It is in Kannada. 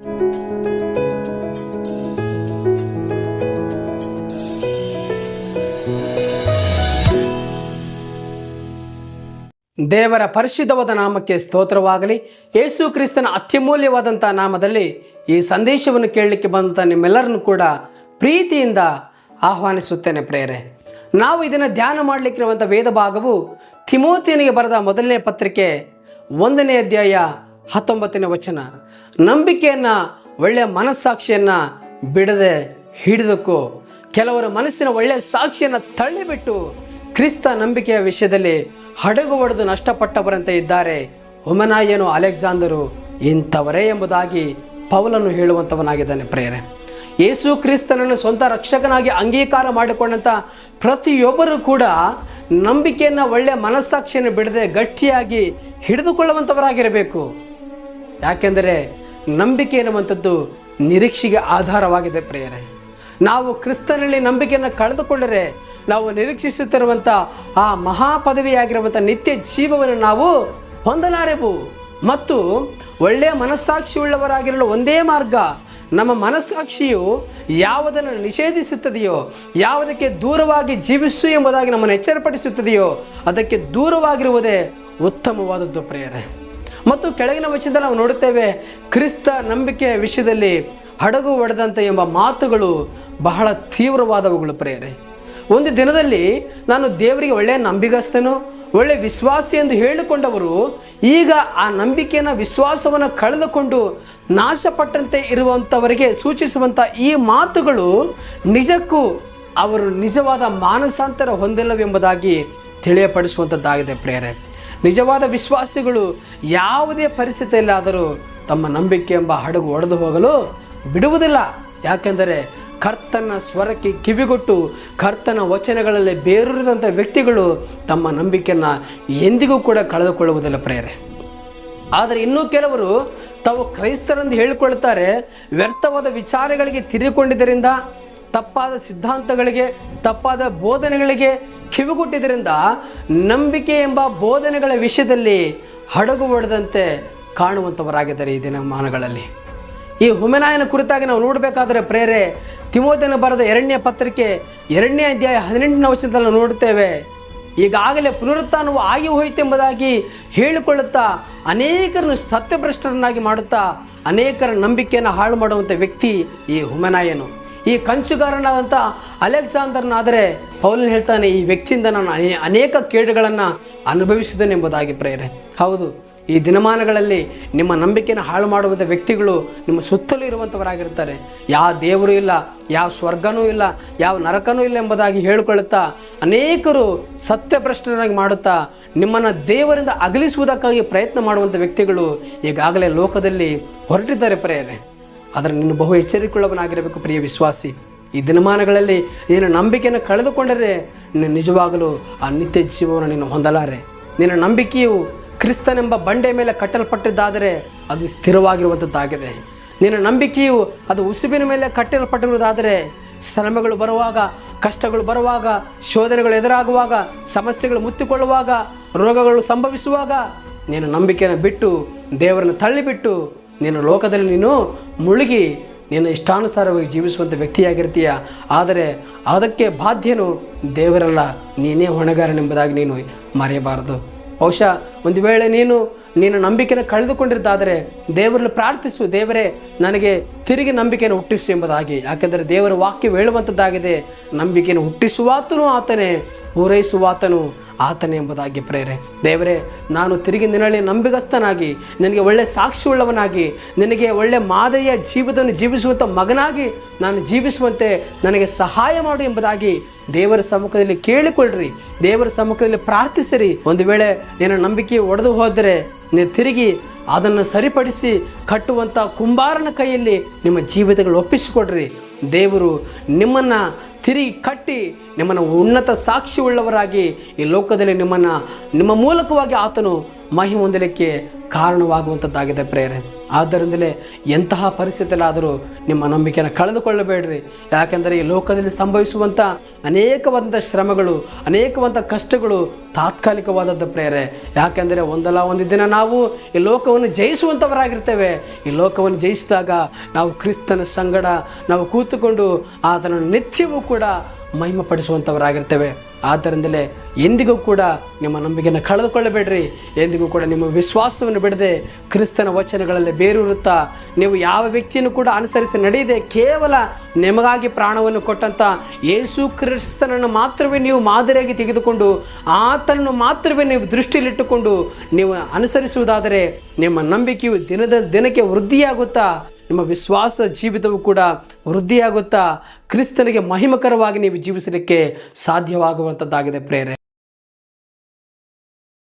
ದೇವರ ಪರಿಶುದ್ಧವಾದ ನಾಮಕ್ಕೆ ಸ್ತೋತ್ರವಾಗಲಿ. ಯೇಸು ಕ್ರಿಸ್ತನ ಅತ್ಯಮೂಲ್ಯವಾದಂಥ ನಾಮದಲ್ಲಿ ಈ ಸಂದೇಶವನ್ನು ಕೇಳಲಿಕ್ಕೆ ಬಂದಂಥ ನಿಮ್ಮೆಲ್ಲರನ್ನು ಕೂಡ ಪ್ರೀತಿಯಿಂದ ಆಹ್ವಾನಿಸುತ್ತೇನೆ ಪ್ರೇರೆ ನಾವು ಇದನ್ನು ಧ್ಯಾನ ಮಾಡಲಿಕ್ಕಿರುವಂಥ ವೇದ ಭಾಗವು ತಿಮೋತಿಯನಿಗೆ ಬರೆದ ಮೊದಲನೇ ಪತ್ರಿಕೆ ಒಂದನೇ ಅಧ್ಯಾಯ ಹತ್ತೊಂಬತ್ತನೇ ವಚನ. ನಂಬಿಕೆಯನ್ನು ಒಳ್ಳೆಯ ಮನಸ್ಸಾಕ್ಷಿಯನ್ನು ಬಿಡದೆ ಹಿಡಿದಕ್ಕೂ ಕೆಲವರ ಮನಸ್ಸಿನ ಒಳ್ಳೆಯ ಸಾಕ್ಷಿಯನ್ನು ತಳ್ಳಿಬಿಟ್ಟು ಕ್ರಿಸ್ತ ನಂಬಿಕೆಯ ವಿಷಯದಲ್ಲಿ ಹಡಗು ಹೊಡೆದು ನಷ್ಟಪಟ್ಟವರಂತೆ ಇದ್ದಾರೆ. ಹುಮನಾಯನು ಅಲೆಕ್ಸಾಂದರು ಇಂಥವರೇ ಎಂಬುದಾಗಿ ಪೌಲನ್ನು ಹೇಳುವಂಥವನಾಗಿದ್ದಾನೆ ಪ್ರೇರೆ ಯೇಸು ಕ್ರಿಸ್ತನನ್ನು ಸ್ವಂತ ರಕ್ಷಕನಾಗಿ ಅಂಗೀಕಾರ ಮಾಡಿಕೊಂಡಂಥ ಪ್ರತಿಯೊಬ್ಬರೂ ಕೂಡ ನಂಬಿಕೆಯನ್ನು ಒಳ್ಳೆಯ ಮನಸ್ಸಾಕ್ಷಿಯನ್ನು ಬಿಡದೆ ಗಟ್ಟಿಯಾಗಿ ಹಿಡಿದುಕೊಳ್ಳುವಂಥವರಾಗಿರಬೇಕು. ಯಾಕೆಂದರೆ ನಂಬಿಕೆ ಎನ್ನುವಂಥದ್ದು ನಿರೀಕ್ಷೆಗೆ ಆಧಾರವಾಗಿದೆ ಪ್ರಿಯರೇ. ನಾವು ಕ್ರಿಸ್ತನಲ್ಲಿ ನಂಬಿಕೆಯನ್ನು ಕಳೆದುಕೊಂಡರೆ ನಾವು ನಿರೀಕ್ಷಿಸುತ್ತಿರುವಂಥ ಆ ಮಹಾಪದವಿಯಾಗಿರುವಂಥ ನಿತ್ಯ ಜೀವವನ್ನು ನಾವು ಹೊಂದಲಾರೆವು. ಮತ್ತು ಒಳ್ಳೆಯ ಮನಸ್ಸಾಕ್ಷಿಯುಳ್ಳವರಾಗಿರಲು ಒಂದೇ ಮಾರ್ಗ, ನಮ್ಮ ಮನಸ್ಸಾಕ್ಷಿಯು ಯಾವುದನ್ನು ನಿಷೇಧಿಸುತ್ತದೆಯೋ, ಯಾವುದಕ್ಕೆ ದೂರವಾಗಿ ಜೀವಿಸು ಎಂಬುದಾಗಿ ನಮ್ಮನ್ನು ಎಚ್ಚರಪಡಿಸುತ್ತದೆಯೋ, ಅದಕ್ಕೆ ದೂರವಾಗಿರುವುದೇ ಉತ್ತಮವಾದದ್ದು ಪ್ರಿಯರೇ. ಮತ್ತು ಕೆಳಗಿನ ವಚನದಲ್ಲಿ ನಾವು ನೋಡುತ್ತೇವೆ ಕ್ರಿಸ್ತ ನಂಬಿಕೆಯ ವಿಷಯದಲ್ಲಿ ಹಡಗು ಒಡೆದಂತೆ ಎಂಬ ಮಾತುಗಳು ಬಹಳ ತೀವ್ರವಾದವುಗಳು ಪ್ರೇರೆ ಒಂದು ದಿನದಲ್ಲಿ ನಾನು ದೇವರಿಗೆ ಒಳ್ಳೆಯ ನಂಬಿಗಸ್ತನು ಒಳ್ಳೆ ವಿಶ್ವಾಸಿ ಎಂದು ಹೇಳಿಕೊಂಡವರು ಈಗ ಆ ನಂಬಿಕೆಯನ್ನು, ವಿಶ್ವಾಸವನ್ನು ಕಳೆದುಕೊಂಡು ನಾಶಪಟ್ಟಂತೆ ಇರುವಂಥವರಿಗೆ ಸೂಚಿಸುವಂಥ ಈ ಮಾತುಗಳು ನಿಜಕ್ಕೂ ಅವರು ನಿಜವಾದ ಮಾನಸಾಂತರ ಹೊಂದಿಲ್ಲವೆಂಬುದಾಗಿ ತಿಳಿಯಪಡಿಸುವಂಥದ್ದಾಗಿದೆ ಪ್ರೇರೆ ನಿಜವಾದ ವಿಶ್ವಾಸಿಗಳು ಯಾವುದೇ ಪರಿಸ್ಥಿತಿಯಲ್ಲಾದರೂ ತಮ್ಮ ನಂಬಿಕೆ ಎಂಬ ಹಡಗು ಒಡೆದು ಹೋಗಲು ಬಿಡುವುದಿಲ್ಲ. ಯಾಕೆಂದರೆ ಕರ್ತನ ಸ್ವರಕ್ಕೆ ಕಿವಿಗೊಟ್ಟು ಕರ್ತನ ವಚನಗಳಲ್ಲಿ ಬೇರೂರಿದಂಥ ವ್ಯಕ್ತಿಗಳು ತಮ್ಮ ನಂಬಿಕೆಯನ್ನು ಎಂದಿಗೂ ಕೂಡ ಕಳೆದುಕೊಳ್ಳುವುದಿಲ್ಲ ಪ್ರೇರೆ ಆದರೆ ಇನ್ನೂ ಕೆಲವರು ತಾವು ಕ್ರೈಸ್ತರೆಂದು ಹೇಳಿಕೊಳ್ಳುತ್ತಾರೆ, ವ್ಯರ್ಥವಾದ ವಿಚಾರಗಳಿಗೆ ತಿರುಗಿಕೊಂಡಿದ್ದರಿಂದ, ತಪ್ಪಾದ ಸಿದ್ಧಾಂತಗಳಿಗೆ, ತಪ್ಪಾದ ಬೋಧನೆಗಳಿಗೆ ಕಿವಿಗೊಟ್ಟಿದ್ದರಿಂದ ನಂಬಿಕೆ ಎಂಬ ಬೋಧನೆಗಳ ವಿಷಯದಲ್ಲಿ ಹಡಗು ಹೊಡೆದಂತೆ ಕಾಣುವಂಥವರಾಗಿದ್ದಾರೆ ಈ ದಿನಮಾನಗಳಲ್ಲಿ. ಈ ಹುಮೆನಾಯನ ಕುರಿತಾಗಿ ನಾವು ನೋಡಬೇಕಾದರೆ ಪ್ರೇರೆ ತಿಮೋತನ ಬರೆದ ಎರಡನೇ ಪತ್ರಿಕೆ ಎರಡನೇ ಅಧ್ಯಾಯ ಹದಿನೆಂಟನೇ ವಚನದಲ್ಲಿ ನೋಡುತ್ತೇವೆ, ಈಗಾಗಲೇ ಪುನರುತ್ಥಾನವು ಆಗಿ ಹೋಯಿತೆಂಬುದಾಗಿ ಹೇಳಿಕೊಳ್ಳುತ್ತಾ ಅನೇಕರನ್ನು ಸತ್ಯಭ್ರಷ್ಟರನ್ನಾಗಿ ಮಾಡುತ್ತಾ ಅನೇಕರ ನಂಬಿಕೆಯನ್ನು ಹಾಳು ಮಾಡುವಂಥ ವ್ಯಕ್ತಿ ಈ ಹುಮನಾಯನು. ಈ ಕಂಚುಗಾರನಾದಂಥ ಅಲೆಕ್ಸಾಂಡರ್ನಾದರೆ ಪೌಲನ್ ಹೇಳ್ತಾನೆ, ಈ ವ್ಯಕ್ತಿಯಿಂದ ನಾನು ಅನೇ, ಅನೇಕ ಕೇಡುಗಳನ್ನು ಅನುಭವಿಸಿದನೆಂಬುದಾಗಿ ಪ್ರೇರೆ ಹೌದು, ಈ ದಿನಮಾನಗಳಲ್ಲಿ ನಿಮ್ಮ ನಂಬಿಕೆಯನ್ನು ಹಾಳು ಮಾಡುವಂಥ ವ್ಯಕ್ತಿಗಳು ನಿಮ್ಮ ಸುತ್ತಲೂ ಇರುವಂಥವರಾಗಿರ್ತಾರೆ ಯಾವ ದೇವರು ಇಲ್ಲ, ಯಾವ ಸ್ವರ್ಗನೂ ಇಲ್ಲ, ಯಾವ ನರಕನೂ ಇಲ್ಲ ಎಂಬುದಾಗಿ ಹೇಳಿಕೊಳ್ಳುತ್ತಾ ಅನೇಕರು ಸತ್ಯಭ್ರಷ್ಟರಾಗಿ ಮಾಡುತ್ತಾ ನಿಮ್ಮನ್ನು ದೇವರಿಂದ ಅಗಲಿಸುವುದಕ್ಕಾಗಿ ಪ್ರಯತ್ನ ಮಾಡುವಂಥ ವ್ಯಕ್ತಿಗಳು ಈಗಾಗಲೇ ಲೋಕದಲ್ಲಿ ಹೊರಟಿದ್ದಾರೆ ಪ್ರೇರೆ ಆದರೆ ನೀನು ಬಹು ಎಚ್ಚರಿಕೊಳ್ಳವನಾಗಿರಬೇಕು ಪ್ರಿಯ ವಿಶ್ವಾಸಿ. ಈ ದಿನಮಾನಗಳಲ್ಲಿ ನೀನು ನಂಬಿಕೆಯನ್ನು ಕಳೆದುಕೊಂಡರೆ ನೀನು ನಿಜವಾಗಲೂ ಆ ನಿತ್ಯ ಜೀವವನ್ನು ನೀನು ಹೊಂದಲಾರೆ. ನಿನ್ನ ನಂಬಿಕೆಯು ಕ್ರಿಸ್ತನೆಂಬ ಬಂಡೆ ಮೇಲೆ ಕಟ್ಟಲ್ಪಟ್ಟಿದ್ದಾದರೆ ಅದು ಸ್ಥಿರವಾಗಿರುವಂಥದ್ದಾಗಿದೆ. ನಿನ್ನ ನಂಬಿಕೆಯು ಅದು ಉಸುಬಿನ ಮೇಲೆ ಕಟ್ಟಲ್ಪಟ್ಟಿರುವುದಾದರೆ ಶ್ರಮಗಳು ಬರುವಾಗ, ಕಷ್ಟಗಳು ಬರುವಾಗ, ಶೋಧನೆಗಳು ಎದುರಾಗುವಾಗ, ಸಮಸ್ಯೆಗಳು ಮುತ್ತಿಕೊಳ್ಳುವಾಗ, ರೋಗಗಳು ಸಂಭವಿಸುವಾಗ ನೀನು ನಂಬಿಕೆಯನ್ನು ಬಿಟ್ಟು, ದೇವರನ್ನು ತಳ್ಳಿಬಿಟ್ಟು ನೀನು ಲೋಕದಲ್ಲಿ ನೀನು ಮುಳುಗಿ, ನಿನ್ನ ಇಷ್ಟಾನುಸಾರವಾಗಿ ಜೀವಿಸುವಂಥ ವ್ಯಕ್ತಿಯಾಗಿರ್ತೀಯ. ಆದರೆ ಅದಕ್ಕೆ ಬಾಧ್ಯನು ದೇವರಲ್ಲ, ನೀನೇ ಹೊಣೆಗಾರನೆಂಬುದಾಗಿ ನೀನು ಮರೆಯಬಾರದು. ಬಹುಶಃ ಒಂದು ವೇಳೆ ನೀನು ನಿನ್ನ ನಂಬಿಕೆಯನ್ನು ಕಳೆದುಕೊಂಡಿದ್ದಾದರೆ ದೇವರಲ್ಲಿ ಪ್ರಾರ್ಥಿಸು, ದೇವರೇ, ನನಗೆ ತಿರುಗಿ ನಂಬಿಕೆಯನ್ನು ಹುಟ್ಟಿಸು ಎಂಬುದಾಗಿ. ಯಾಕೆಂದರೆ ದೇವರ ವಾಕ್ಯ ಹೇಳುವಂಥದ್ದಾಗಿದೆ ನಂಬಿಕೆಯನ್ನು ಹುಟ್ಟಿಸುವಾತನೂ ಆತನೇ. ಪೂರೈಸುವಾತನು ಆತನೇ ಎಂಬುದಾಗಿ ಪ್ರೇರೆ. ದೇವರೇ, ನಾನು ತಿರುಗಿ ನಿನ್ನಲ್ಲಿ ನಂಬಿಗಸ್ತನಾಗಿ, ನಿನಗೆ ಒಳ್ಳೆ ಸಾಕ್ಷಿಯುಳ್ಳವನಾಗಿ, ನಿನಗೆ ಒಳ್ಳೆ ಮಾದರಿಯ ಜೀವಿತವನ್ನು ಜೀವಿಸುವಂಥ ಮಗನಾಗಿ ನಾನು ಜೀವಿಸುವಂತೆ ನನಗೆ ಸಹಾಯ ಮಾಡು ಎಂಬುದಾಗಿ ದೇವರ ಸಮ್ಮುಖದಲ್ಲಿ ಕೇಳಿಕೊಳ್ಳ್ರಿ. ದೇವರ ಸಮ್ಮುಖದಲ್ಲಿ ಪ್ರಾರ್ಥಿಸಿರಿ. ಒಂದು ವೇಳೆ ನಿನ್ನ ನಂಬಿಕೆ ಒಡೆದು ಹೋದರೆ ನೀನು ತಿರುಗಿ ಅದನ್ನು ಸರಿಪಡಿಸಿ ಕಟ್ಟುವಂಥ ಕುಂಬಾರನ ಕೈಯಲ್ಲಿ ನಿಮ್ಮ ಜೀವಿತಗಳು ಒಪ್ಪಿಸಿಕೊಡ್ರಿ. ದೇವರು ನಿಮ್ಮನ್ನು ತಿರುಗಿ ಕಟ್ಟಿ ನಿಮ್ಮನ್ನು ಉನ್ನತ ಸಾಕ್ಷಿ ಉಳ್ಳವರಾಗಿ ಈ ಲೋಕದಲ್ಲಿ ನಿಮ್ಮನ್ನು ನಿಮ್ಮ ಮೂಲಕವಾಗಿ ಆತನು ಮಹಿಮೆ ಹೊಂದಲಿಕ್ಕೆ ಕಾರಣವಾಗುವಂಥದ್ದಾಗಿದೆ ಪ್ರೇರೆ. ಆದ್ದರಿಂದಲೇ ಎಂತಹ ಪರಿಸ್ಥಿತಿಯಲ್ಲಾದರೂ ನಿಮ್ಮ ನಂಬಿಕೆಯನ್ನು ಕಳೆದುಕೊಳ್ಳಬೇಡ್ರಿ. ಯಾಕೆಂದರೆ ಈ ಲೋಕದಲ್ಲಿ ಸಂಭವಿಸುವಂಥ ಅನೇಕವಾದಂಥ ಶ್ರಮಗಳು, ಅನೇಕವಾದಂಥ ಕಷ್ಟಗಳು ತಾತ್ಕಾಲಿಕವಾದದ್ದು ಪ್ರೇರೆ. ಯಾಕೆಂದರೆ ಒಂದಲ್ಲ ಒಂದು ದಿನ ನಾವು ಈ ಲೋಕವನ್ನು ಜಯಿಸುವಂಥವರಾಗಿರ್ತೇವೆ. ಈ ಲೋಕವನ್ನು ಜಯಿಸಿದಾಗ ನಾವು ಕ್ರಿಸ್ತನ ಸಂಗಡ ನಾವು ಕೂತುಕೊಂಡು ಆತನನ್ನು ನಿತ್ಯವೂ ಕೂಡ ಮಹಿಮಪಡಿಸುವಂಥವರಾಗಿರ್ತೇವೆ ಆದ್ದರಿಂದಲೇ ಎಂದಿಗೂ ಕೂಡ ನಿಮ್ಮ ನಂಬಿಕೆಯನ್ನು ಕಳೆದುಕೊಳ್ಳಬೇಡ್ರಿ. ಎಂದಿಗೂ ಕೂಡ ನಿಮ್ಮ ವಿಶ್ವಾಸವನ್ನು ಬಿಡದೆ ಕ್ರಿಸ್ತನ ವಚನಗಳಲ್ಲಿ ಬೇರೂರುತ್ತಾ ನೀವು ಯಾವ ವ್ಯಕ್ತಿಯನ್ನು ಕೂಡ ಅನುಸರಿಸಿ ನಡೆಯದೆ ಕೇವಲ ನಿಮಗಾಗಿ ಪ್ರಾಣವನ್ನು ಕೊಟ್ಟಂಥ ಯೇಸು ಕ್ರಿಸ್ತನನ್ನು ಮಾತ್ರವೇ ನೀವು ಮಾದರಿಯಾಗಿ ತೆಗೆದುಕೊಂಡು ಆತನನ್ನು ಮಾತ್ರವೇ ನೀವು ದೃಷ್ಟಿಯಲ್ಲಿಟ್ಟುಕೊಂಡು ನೀವು ಅನುಸರಿಸುವುದಾದರೆ ನಿಮ್ಮ ನಂಬಿಕೆಯು ದಿನದ ದಿನಕ್ಕೆ ವೃದ್ಧಿಯಾಗುತ್ತಾ, ನಿಮ್ಮ ವಿಶ್ವಾಸದ ಜೀವಿತವೂ ಕೂಡ ವೃದ್ಧಿಯಾಗುತ್ತಾ, ಕ್ರಿಸ್ತನಿಗೆ ಮಹಿಮಕರವಾಗಿ ನೀವು ಜೀವಿಸಲಿಕ್ಕೆ ಸಾಧ್ಯವಾಗುವಂಥದ್ದಾಗಿದೆ ಪ್ರೇರೆ.